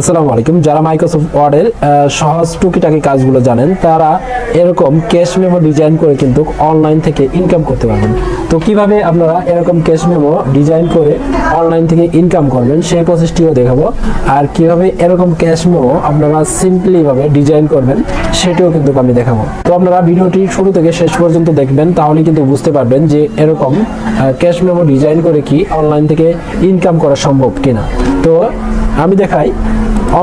আসসালামু আলাইকুম। যারা মাইক্রোসফট ওয়ার্ডের সহজ টুকিটাকি কাজগুলো জানেন, তারা এরকম ক্যাশ মেমো ডিজাইন করে কিন্তু অনলাইন থেকে ইনকাম করতে পারবেন। তো কীভাবে আপনারা এরকম ক্যাশ মেমো ডিজাইন করে অনলাইন থেকে ইনকাম করবেন, সেই প্রসেসটিও দেখাবো। আর কীভাবে এরকম ক্যাশ মেমো আপনারা সিম্পলি ভাবে ডিজাইন করবেন, সেটিও কিন্তু আমি দেখাবো। তো আপনারা ভিডিওটি শুরু থেকে শেষ পর্যন্ত দেখবেন, তাহলে কিন্তু বুঝতে পারবেন যে এরকম ক্যাশ মেমো ডিজাইন করে কি অনলাইন থেকে ইনকাম করা সম্ভব কিনা। তো আমি দেখাই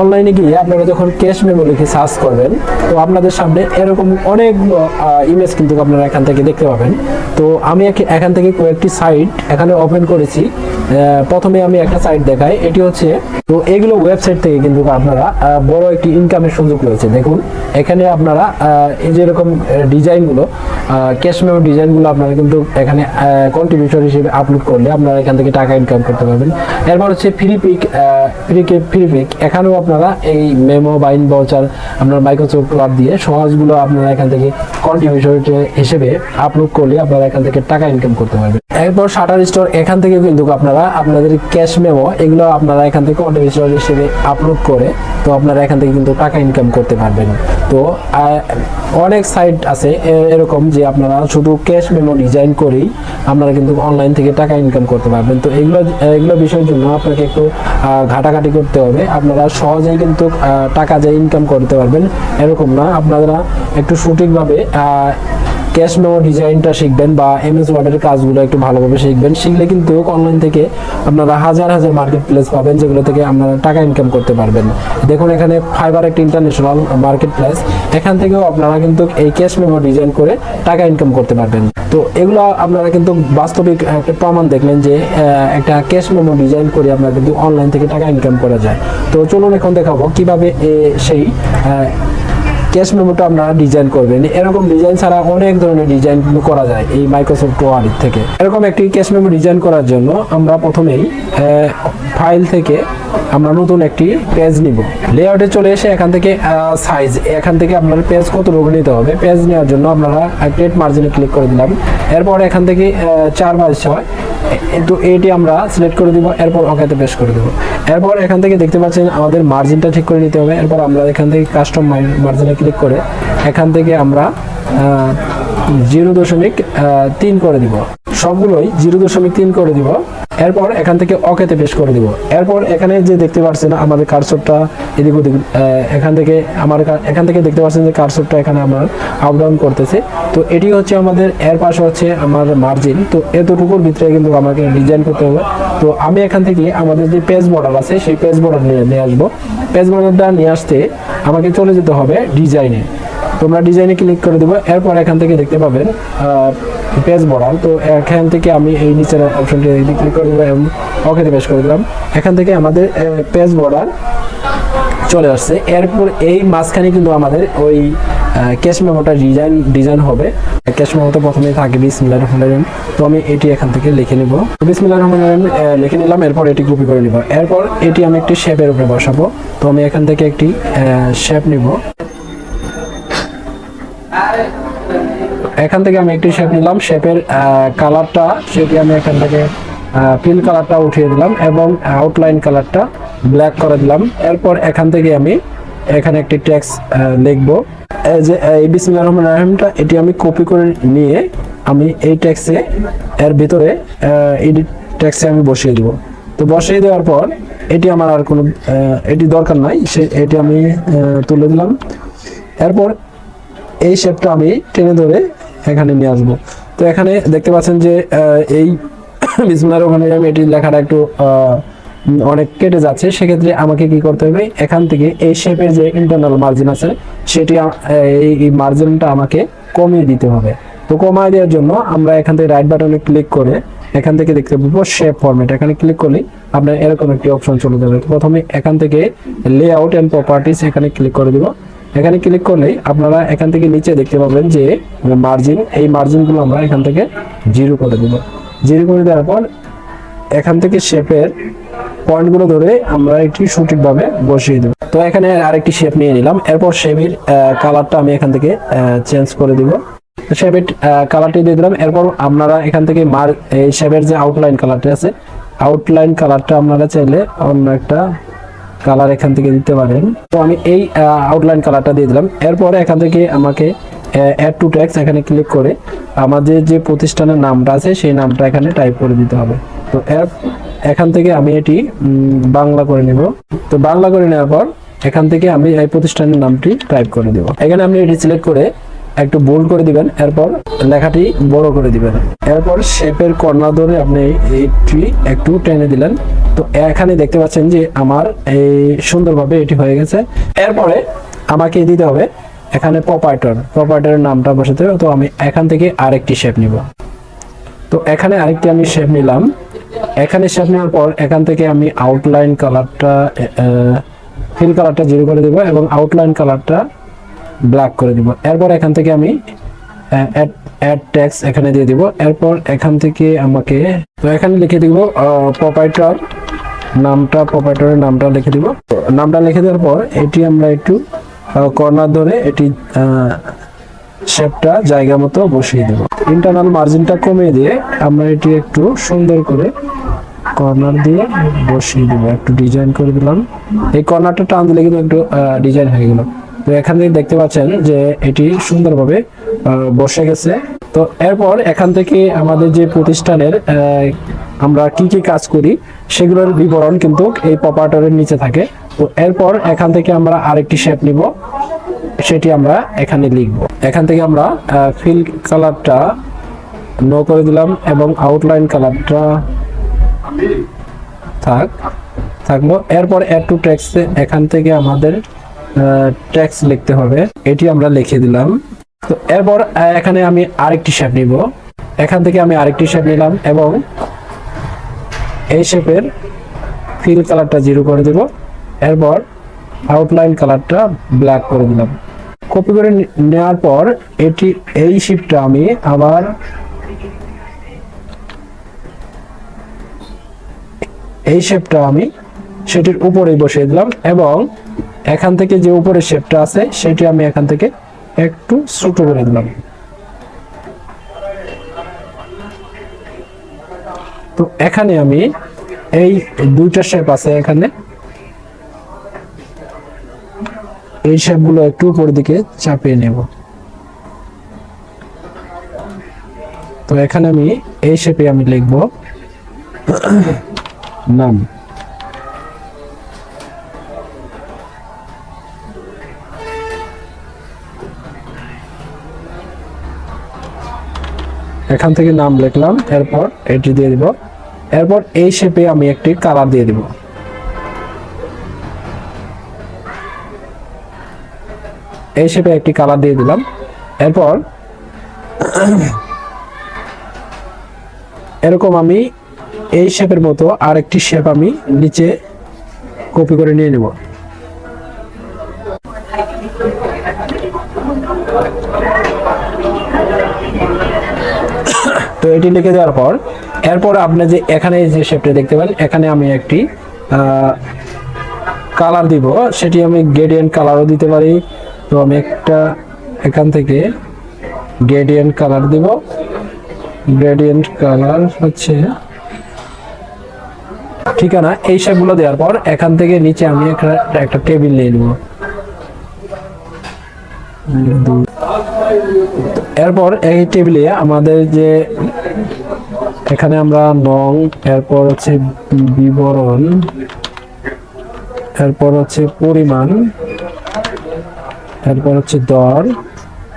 অনলাইনে গিয়ে আপনারা যখন ক্যাশ মেমো লিখে সার্চ করবেন, তো আপনাদের সামনে এরকম অনেকগুলো ইমেজ কিন্তু আপনারা এখান থেকে দেখতে পাবেন। তো আমি এখান থেকে কয়েকটি সাইট এখানে ওপেন করেছি। প্রথমে আমি একটা সাইট দেখাই, এটি হচ্ছে, তো এগুলো ওয়েবসাইট থেকে কিন্তু আপনারা বড় একটি ইনকামের সুযোগ রয়েছে। দেখুন, এখানে আপনারা এই যে এরকম ডিজাইনগুলো ক্যাশ মেমো ডিজাইনগুলো আপনারা কিন্তু এখানে কন্ট্রিবিউটর হিসেবে আপলোড করলে আপনারা এখান থেকে টাকা ইনকাম করতে পারবেন। এরপর হচ্ছে free pick free free pick এখানেও আপনারা এই মেমো বাইন বাউচার আপনার মাইক্রোসফট ওয়ার্ড দিয়ে সহজগুলো আপনারা এখান থেকে কন্টিনিউশন হিসেবে আপলোড করলে আপনারা এখান থেকে টাকা ইনকাম করতে পারবেন। এরপর শাটার স্টোর এখান থেকে কিন্তু আপনারা আপনাদের ক্যাশ মেমো এগুলো আপনারা এখান থেকে কন্ট্রিবিউটর হিসেবে আপলোড করে, তো আপনারা এখান থেকে কিন্তু টাকা ইনকাম করতে পারবেন। তো অনেক সাইট আছে এরকম যে আপনারা শুধু ক্যাশ মেমো ডিজাইন করেই আপনারা কিন্তু অনলাইন থেকে টাকা ইনকাম করতে পারবেন। তো এগুলো এগুলো বিষয়ের জন্য আপনাকে একটু ঘাটাঘাটি করতে হবে। আপনারা সহজেই কিন্তু টাকা যে ইনকাম করতে পারবেন, এরকম না। আপনারা একটু সঠিকভাবে ক্যাশ মেমো ডিজাইনটা শিখবেন বা এমএস ওয়ার্ডের কাজগুলো একটু ভালোভাবে শিখবেন, শিখলে কিন্তু অনলাইন থেকে আপনারা হাজার হাজার মার্কেট প্লেস পাবেন, যেগুলো থেকে আপনারা টাকা ইনকাম করতে পারবেন। দেখুন এখানে ফাইবার একটা ইন্টারন্যাশনাল মার্কেট প্লেস এখান থেকেও আপনারা কিন্তু এই ক্যাশ মেমো ডিজাইন করে টাকা ইনকাম করতে পারবেন। তো এগুলো আপনারা কিন্তু বাস্তবিক একটা প্রমাণ দেখলেন যে একটা ক্যাশ মেমো ডিজাইন করে আপনারা কিন্তু অনলাইন থেকে টাকা ইনকাম করা যায়। তো চলুন এখন দেখাবো কীভাবে সেই ক্যাশ মেমোটা আপনারা ডিজাইন করবেন। এরকম ডিজাইন ছাড়া অনেক ধরনের ডিজাইন করা যায় এই মাইক্রোসফট ওয়ার্ড থেকে। এরকম একটি ক্যাশ মেমো ডিজাইন করার জন্য আমরা প্রথমেই ফাইল থেকে আমরা নতুন একটি পেজ নিব। লেআউটে চলে এসে এখান থেকে সাইজ এখান থেকে আপনার পেজ কত রোগ নিতে হবে। পেজ নেওয়ার জন্য আপনারা ক্রিয়েট মার্জিনে ক্লিক করে দিলাম। এরপর এখান থেকে চার বাই ছয় তো এটি আমরা সিলেক্ট করে দিব, এরপর ওকেতে পেশ করে দেবো। এরপর এখান থেকে দেখতে পাচ্ছেন আমাদের মার্জিনটা ঠিক করে নিতে হবে। এরপর আমরা এখান থেকে কাস্টম মার্জিনে ক্লিক করে এখান থেকে আমরা জিরো দশমিক তিন করে দিব। সবগুলোই জিরো দশমিক তিন করে দিব। এরপর এখান থেকে অকেতে পেশ করে দিব। এরপর এখানে যে দেখতে পাচ্ছেন আমাদের কারসরটা এদিক ওদিক এখান থেকে আমার এখান থেকে দেখতে পাচ্ছেন যে কারসরটা এখানে আমার আপ ডাউন করতেছে। তো এটি হচ্ছে আমাদের, এর পাশে হচ্ছে আমার মার্জিন তো এতটুকুর ভিতরে কিন্তু আমাকে ডিজাইন করতে হবে। তো আমি এখান থেকে আমাদের যে পেজ বর্ডার আছে, সেই পেজ বর্ডার নিয়ে নিয়ে আসব। পেজ বর্ডারটা নিয়ে আসতে আমাকে চলে যেতে হবে ডিজাইনে তোমরা ডিজাইনে ক্লিক করে দেবো, এরপর এখান থেকে দেখতে পাবেন পেজ বর্ডার তো এখান থেকে আমি এই নিচের অপশনটি ক্লিক করে দেবো এবং ওকেতে পেশ করে দিলাম। এখান থেকে আমাদের পেজ বর্ডার চলে আসছে। এরপর এই মাঝখানে কিন্তু আমাদের ওই ক্যাশ মেমোটা ডিজাইন ডিজাইন হবে। ক্যাশ মেমোটা প্রথমে থাকে বিসমিল্লাহ রহমান রহিম। তো আমি এটি এখান থেকে লিখে নিব। বিসমিল্লাহ রহমান রহিম লিখে নিলাম, এরপর এটি কপি করে নিব। এরপর এটি আমি একটি শেপের উপরে বসাবো। তো আমি এখান থেকে একটি শেপ নিব। এখান থেকে আমি একটি শেপ নিলাম। শেপের কালারটা সেটি আমি এখান থেকে ফিল কালারটা উঠিয়ে দিলাম এবং আউটলাইন কালারটা ব্ল্যাক করে দিলাম। এরপর এখান থেকে আমি এখানে একটি ট্যাক্স লিখব। যে, এই বিসমিল্লাহ রহমান রাহিমটা, এটি আমি কপি করে নিয়ে আমি এই ট্যাক্সে এর ভিতরে এডিট ট্যাক্সে আমি বসিয়ে দেব। তো বসিয়ে দেওয়ার পর, এটি আমার আর কোনো এটি দরকার নাই। সে, এটি আমি তুলে দিলাম। এরপর এই শেপটা আমি টেনে ধরে এখানে নিয়ে আসব। তো এখানে দেখতে পাচ্ছেন যে এই বিসমিল্লাহ ওখানে আমি এটির লেখাটা একটু অনেক কেটে যাচ্ছে। সেক্ষেত্রে আমাকে কি করতে হবে? এখান থেকে এই শেপের যে ইন্টারনাল মার্জিন আছে, সেটি এই মার্জিনটা আমাকে কমিয়ে দিতে হবে। তো কমায় দেওয়ার জন্য আমরা এখান থেকে রাইট বাটনে ক্লিক করে এখান থেকে দেখতে পাবো শেপ ফরম্যাট এখানে ক্লিক করলে আপনার এরকম একটি অপশন চলে যাবে। প্রথমে এখান থেকে লেআউট এন্ড প্রপার্টিস এখানে ক্লিক করে দিব। এখানে ক্লিক করলেই আপনারা এখান থেকে নিচে দেখতে পাবেন যে মার্জিন এই মার্জিনগুলো আমরা এখান থেকে জিরো করে দেবো। জিরো করে দেওয়ার পর এখান থেকে শেপের পয়েন্টগুলো ধরে আমরা একটি সঠিকভাবে বসিয়ে দেবো। তো এখানে আরেকটি শেপ নিয়ে নিলাম। এরপর শেপের কালারটা আমি এখান থেকে চেঞ্জ করে দিব। শেপের কালারটি দিয়ে দিলাম। এরপর আপনারা এখান থেকে মার এই শেপের যে আউটলাইন কালারটা আছে আউটলাইন কালারটা আপনারা চাইলে অন্য একটা কালার এখান থেকে দিতে পারেন। তো আমি এই আউটলাইন কালারটা দিয়ে দিলাম। এরপরে এখান থেকে আমাকে অ্যাড টু ট্যাক্স এখানে ক্লিক করে আমাদের যে প্রতিষ্ঠানের নামটা আছে, সেই নামটা এখানে টাইপ করে দিতে হবে। তো এর এখান থেকে আমি এটি বাংলা করে নেব। তো বাংলা করে নেওয়ার পর এখান থেকে আমি এই প্রতিষ্ঠানের নামটি টাইপ করে দেব। এখানে আমি এটি সিলেক্ট করে একটু বোল্ড করে দিবেন, এরপর লেখাটি বড় করে দিবেন। এরপর শেপের কর্নার ধরে আপনি এইটি একটু টেনে দিলেন। তো এখানে দেখতে পাচ্ছেন যে আমার এই সুন্দরভাবে এটি হয়ে গেছে। এরপরে আমাকে দিতে হবে এখানে প্রপার্টর প্রপার্টরের নামটা বসাতে হবে, তো আমি এখান থেকে আরেকটি শেপ নিব। তো এখানে আরেকটি আমি শেপ নিলাম। এখানে শেপ নেওয়ার পর এখান থেকে আমি আউটলাইন কালারটা ফিল কালারটা জিরো করে দেবো এবং আউটলাইন কালারটা ব্ল্যাক করে দিব। এরপর এখান থেকে আমি অ্যাড ট্যাক্স এখানে দিয়ে দিব। এরপর এখান থেকে আমাকে, তো এখানে লিখে দিব প্রপাইটার নামটা প্রপাইটারের নামটা লিখে দিব। নামটা লিখে দেওয়ার পর এটি আমরা একটু কর্নার ধরে এটি শেপটা জায়গা মতো বসিয়ে দেব। ইন্টারনাল মার্জিনটা কমিয়ে দিয়ে আমরা এটি একটু সুন্দর করে কর্নার দিয়ে বসিয়ে দেবো। একটু ডিজাইন করে দিলাম। এই কর্নারটা টান দিলে কিন্তু একটু ডিজাইন হয়ে গেল। তো এখান থেকে দেখতে পাচ্ছেন যে এটি সুন্দরভাবে বসে গেছে। তো এরপর এখান থেকে আমাদের যে প্রতিষ্ঠানের আমরা কি কি কাজ করি, সেগুলোর বিবরণ কিন্তু এই পপারেটরের নিচে থাকে। তো এরপর এখান থেকে আমরা আরেকটি শেপ নিব। সেটি আমরা এখানে লিখব। এখান থেকে আমরা ফিল কালারটা নো করে দিলাম এবং আউটলাইন কালারটা থাক থাকল এরপর অ্যাড টু টেক্স এখান থেকে আমাদের ট্যাক্স লিখতে হবে। এটি আমরা লিখে দিলাম। তো এরপর এখানে আমি আরেকটি শেপ নিব। এখান থেকে আমি আরেকটি শেপ নিলাম এবং এই শেপের ফিল কালারটা জিরো করে দেব। এরপর আউটলাইন কালারটা ব্ল্যাক করে দিলাম। কপি করে নেওয়ার পর, এটি এই শিপটা আমি আবার এই শেপটা আমি সেটির উপরেই বসিয়ে দিলাম এবং এখান থেকে যে উপরে শেপটা আছে, সেটি আমি এখান থেকে একটু ছোট করে দিলাম। তো এখানে আমি এই দুইটা শেপ আছে এখানে। এই শেপগুলো একটু উপর দিকে চাপিয়ে নেব। তো এখানে আমি এই শেপে আমি লিখব নাম। এখান থেকে নাম লিখলাম, এরপর এটি দিয়ে দিব। এরপর এই শেপে আমি একটি কালার দিয়ে দিব। এই শেপে একটি কালার দিয়ে দিলাম। এরপর এরকম আমি এই শেপের মতো আরেকটি শেপ আমি নিচে কপি করে নিয়ে নেব। তো এটি লিখে দেওয়ার পর, এরপর আপনি যে এখানে যে শেপটা দেখতে পারেন, এখানে আমি একটি কালার দিব। সেটি আমি গ্রেডিয়েন্ট কালারও দিতে পারি। তো আমি একটা এখান থেকে গ্রেডিয়েন্ট কালার দিব। গ্রেডিয়েন্ট কালার হচ্ছে ঠিকানা এই শেপগুলো দেওয়ার পর, এখান থেকে নিচে আমি একটা একটা টেবিল নিয়ে নেব। এরপর এই টেবিলে আমাদের যে এখানে আমরা নং, এরপর হচ্ছে বিবরণ, এরপর হচ্ছে পরিমাণ, এরপর হচ্ছে দর,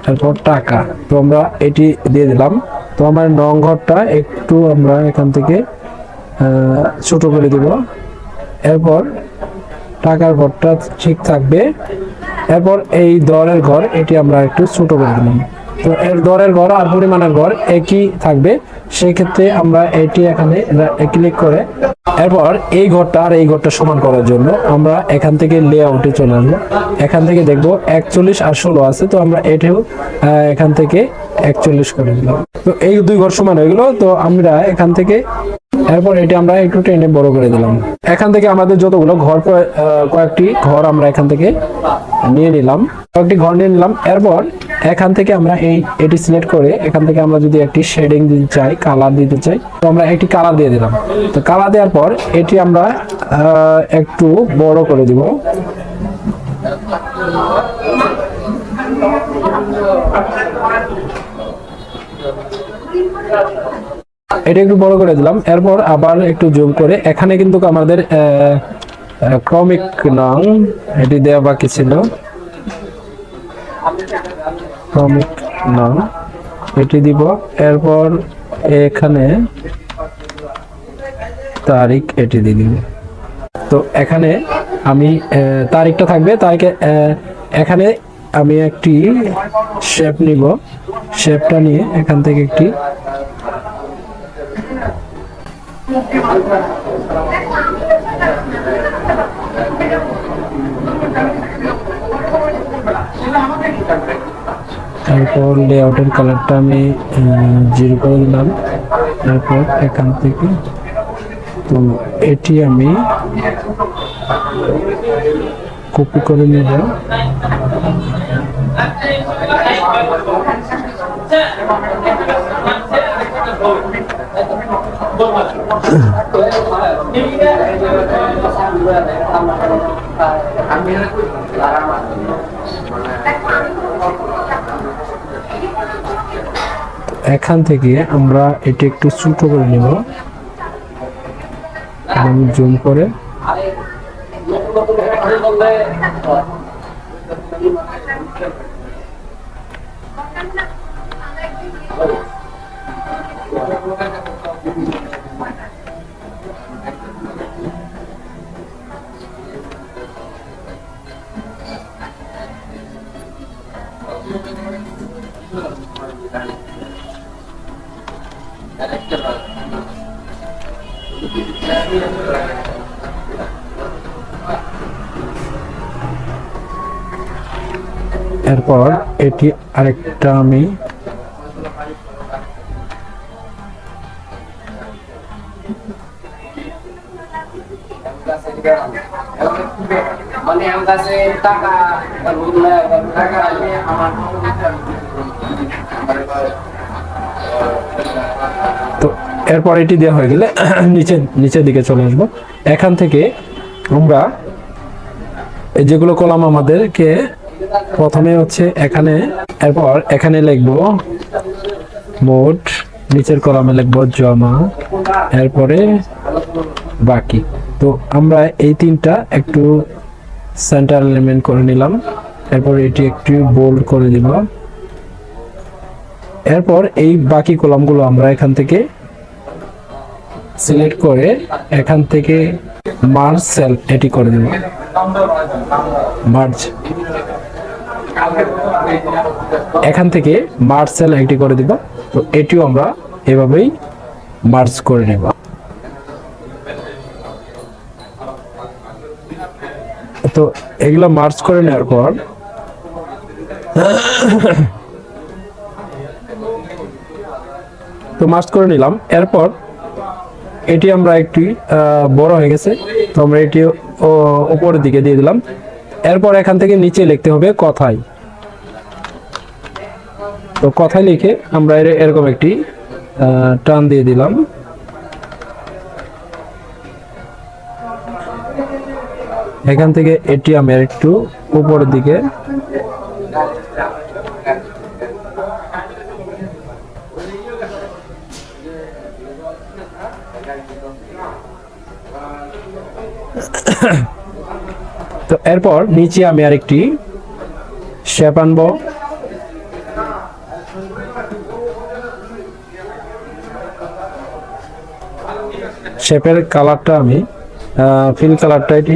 এরপর টাকা। তো আমরা এটি দিয়ে দিলাম। তো আমার নং ঘরটা একটু আমরা এখান থেকে ছোট করে দিব। এরপর টাকার ঘরটা ঠিক থাকবে। এরপর এই দরের ঘর এটি আমরা একটু ছোট করে দিলাম। তো এর দরের ঘর আর পরিমাণের ঘর একই থাকবে। সেক্ষেত্রে আমরা এটি এখানে ক্লিক করে এরপর এই ঘরটা আর এই ঘরটা সমান করার জন্য আমরা এখান থেকে লে আউটে চলে আসব। এখান থেকে দেখব একচল্লিশ আর ষোলো আছে, তো আমরা এটাও এখান থেকে একচল্লিশ করে দিলাম। তো এই দুই ঘর সমান হয়ে গেলো, তো আমরা এখান থেকে এরপর এটি আমরা একটু টেনে বড় করে দিলাম। এখান থেকে আমাদের যতগুলো ঘর কয়েকটি ঘর আমরা এখান থেকে নিয়ে নিলাম। কয়েকটি ঘর নিয়ে নিলাম। এরপর এখান থেকে আমরা এই, এটি সিলেক্ট করে এখান থেকে আমরা যদি একটি শেডিং দিতে চাই, কালার দিতে চাই, তো আমরা একটি কালার দিয়ে দিলাম। তো কালার দেওয়ার পর এটি আমরা একটু বড় করে দিব। এটা একটু বড় করে দিলাম। এরপর আবার একটু জুম করে। এখানে কিন্তু আমাদের ক্রমিক নাম এটি দেওয়া বাকি ছিল। ক্রমিক নাম এটি দিব। এরপর এখানে তারিখ এটি দিয়ে দিব। তো এখানে আমি তারিখটা থাকবে। তারিখে এখানে আমি একটি শেপ নিব। শেপটা নিয়ে এখান থেকে একটি তারপর লেআউটের কালারটা আমি জিরো করে দিলাম। তারপর এখান থেকে তো এটি আমি কপি করে নেব। এখান থেকে আমরা এটি একটু ছোট করে নেব। এবং জুম করে। এরপর এটি আরেকটা আমি তো এরপর এটি দেওয়া হয়ে গেলে নিচে, নিচের দিকে চলে আসব। এখান থেকে আমরা যেগুলো কলাম আমাদেরকে প্রথমে হচ্ছে এখানে, এরপর এখানে লিখব মোট, নিচের কলামে লিখব জমা, এরপরে বাকি। তো আমরা এই তিনটা একটু সেন্টার এলিমেন্ট করে নিলাম, এরপর এটি একটু বোল্ড করে দিব। এরপর এই বাকি কলামগুলো আমরা এখান থেকে সিলেক্ট করে এখান থেকে মার্জ সেল এটি করে দেব। মার্জ এখান থেকে মার্জ সেল এটি করে দিব। তো এটিও আমরা এভাবেই মার্চ করে নেব। তো এগুলো মার্চ করে নেওয়ার পর তো মার্জ করে নিলাম। এরপর এটি আমরা একটি বড় হয়ে গেছে। তো আমরা এটি উপরের দিকে দিয়ে দিলাম। এরপর এখান থেকে নিচে লিখতে হবে কথাই। তো কথাই লিখে আমরা এর- এরকম একটি টান দিয়ে দিলাম। এখান থেকে এটি আমি একটু উপরের দিকে তো এরপর নিচে আমি আরেকটি শেপ আনব। শেপের কালারটা আমি ফিল কালারটা এটি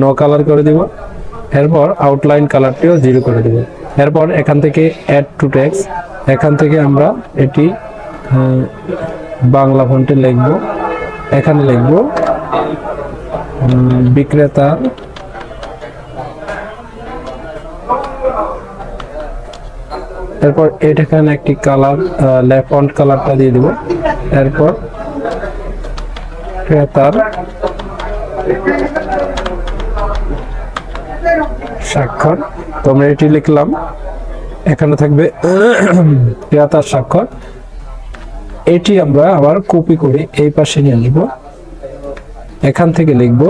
নো কালার করে দিব। এরপর আউটলাইন কালারটিও জিরো করে দিব। এরপর এখান থেকে অ্যাড টু টেক্স এখান থেকে আমরা এটি বাংলা ফন্টে লিখব। এখানে লিখব উম, এরপর এখানে একটি কালার লেফট কালারটা দিয়ে দিব। এরপর ক্রেতার স্বাক্ষর। তোমরা এটি লিখলাম। এখানে থাকবে ক্রেতার স্বাক্ষর। এটি আমরা আবার কপি করে এই পাশে নিয়ে আসব। এখান থেকে লিখব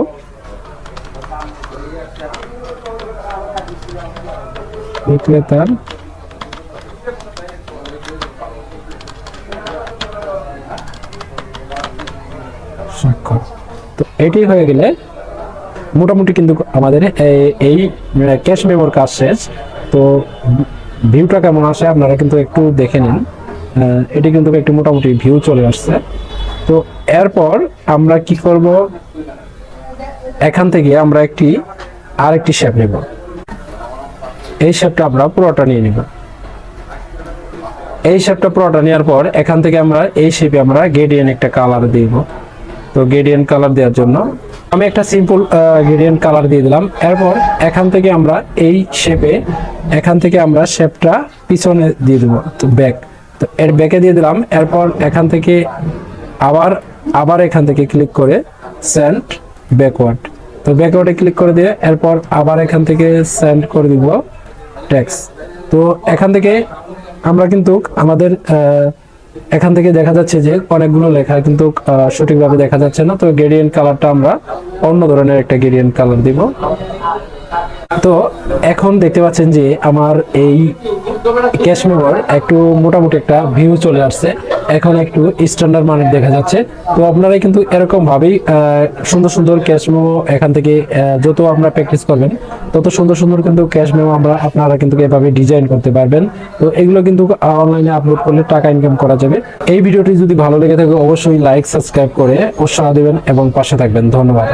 বিক্রেতার এটি হয়ে গেলে মোটামুটি কিন্তু আমাদের এই- ক্যাশ মেমোর কাজ শেষ। তো ভিউটা কেমন আসে আপনারা কিন্তু একটু দেখে নিন। এটি কিন্তু একটু মোটামুটি ভিউ চলে আসছে। তো এরপর আমরা কি করব? এখান থেকে আমরা একটি, আরেকটি শেপ নেব। এই শেপটা আমরা পুরোটা নিয়ে নেব। এই শেপটা পুরোটা নেওয়ার পর এখান থেকে আমরা এই শেপে আমরা গেডিয়ান একটা কালার দিব। তো গেডিয়ান কালার দেওয়ার জন্য আমি একটা সিম্পল গেডিয়ান কালার দিয়ে দিলাম। এরপর এখান থেকে আমরা এই শেপে এখান থেকে আমরা শেপটা পিছনে দিয়ে দেবো, তো ব্যাক তো এর ব্যাকে দিয়ে দিলাম। এরপর এখান থেকে আবার আবার এখান থেকে ক্লিক করে সেন্ড ব্যাকওয়ার্ড তো ব্যাকওয়ার্ডে ক্লিক করে দিয়ে এরপর আবার এখান থেকে সেন্ড করে দিব ট্যাক্স তো এখান থেকে আমরা কিন্তু আমাদের এখান থেকে দেখা যাচ্ছে যে অনেকগুলো লেখা কিন্তু সঠিকভাবে দেখা যাচ্ছে না। তো গেডিয়ান কালারটা আমরা অন্য ধরনের একটা গেডিয়ান কালার দিব। তো এখন দেখতে পাচ্ছেন যে আমার এই ক্যাশ মেমোর একটু মোটামুটি একটা ভিউ চলে আসছে। এখন একটু স্ট্যান্ডার্ড মানের দেখা যাচ্ছে। তো আপনারা কিন্তু এরকম ভাবেই সুন্দর সুন্দর ক্যাশ মেমো এখান থেকে যত আপনারা প্র্যাকটিস করবেন, তত সুন্দর সুন্দর কিন্তু ক্যাশ মেমো আমরা আপনারা কিন্তু এভাবে ডিজাইন করতে পারবেন। তো এগুলো কিন্তু অনলাইনে আপলোড করলে টাকা ইনকাম করা যাবে। এই ভিডিওটি যদি ভালো লেগে থাকে, অবশ্যই লাইক সাবস্ক্রাইব করে উৎসাহ দেবেন এবং পাশে থাকবেন। ধন্যবাদ।